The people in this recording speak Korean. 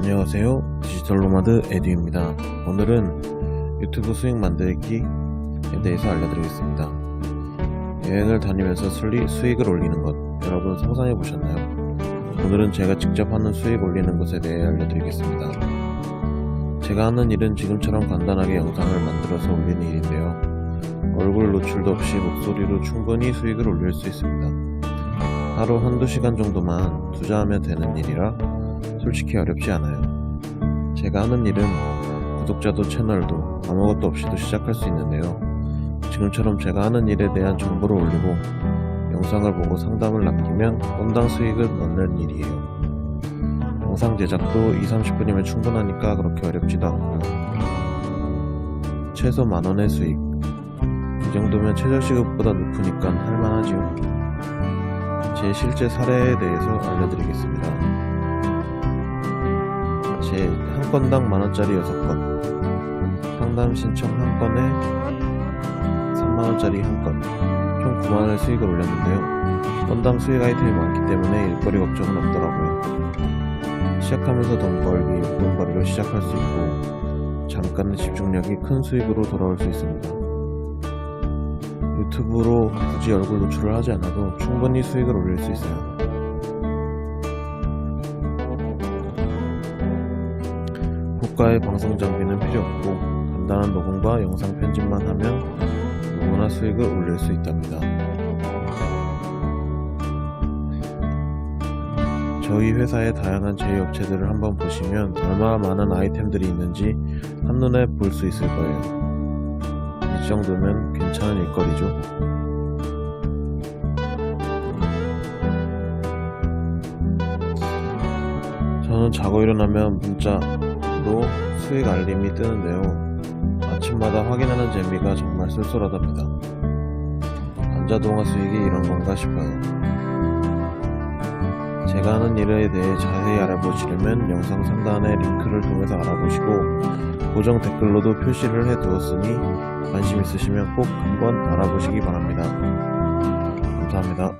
안녕하세요. 디지털 노마드 에듀입니다. 오늘은 유튜브 수익 만들기에 대해서 알려드리겠습니다. 여행을 다니면서 수리, 수익을 올리는 것, 여러분 상상해 보셨나요? 오늘은 제가 직접 하는 수익 올리는 것에 대해 알려드리겠습니다. 제가 하는 일은 지금처럼 간단하게 영상을 만들어서 올리는 일인데요. 얼굴 노출도 없이 목소리로 충분히 수익을 올릴 수 있습니다. 하루 한두 시간 정도만 투자하면 되는 일이라 솔직히 어렵지 않아요. 제가 하는 일은 구독자도 채널도 아무것도 없이도 시작할 수 있는데요. 지금처럼 제가 하는 일에 대한 정보를 올리고 영상을 보고 상담을 남기면 건당 수익을 얻는 일이에요. 영상 제작도 2, 30분이면 충분하니까 그렇게 어렵지도 않고요. 최소 만원의 수익. 이 정도면 최저시급보다 높으니까 할만하지요. 제 실제 사례에 대해서 알려드리겠습니다. 건당 만원짜리 6건. 상담 신청 한 건에 3만원짜리 한 건. 총 9만원의 수익을 올렸는데요. 건당 수익 아이템이 많기 때문에 일거리 걱정은 없더라고요. 시작하면서 돈 벌기, 돈벌이로 시작할 수 있고 잠깐의 집중력이 큰 수익으로 돌아올 수 있습니다. 유튜브로 굳이 얼굴 노출을 하지 않아도 충분히 수익을 올릴 수 있어요 고가의 방송 장비는 필요 없고 간단한 녹음과 영상 편집만 하면 누구나 수익을 올릴 수 있답니다. 저희 회사의 다양한 제휴업체들을 한번 보시면 얼마나 많은 아이템들이 있는지 한눈에 볼 수 있을 거예요. 이 정도면 괜찮은 일거리죠. 저는 자고 일어나면 문자 로 수익 알림이 뜨는데요. 아침마다 확인하는 재미가 정말 쏠쏠하답니다. 반자동화 수익이 이런 건가 싶어요. 제가 하는 일에 대해 자세히 알아보시려면 영상 상단의 링크를 통해서 알아보시고 고정 댓글로도 표시를 해 두었으니 관심 있으시면 꼭 한번 알아보시기 바랍니다. 감사합니다.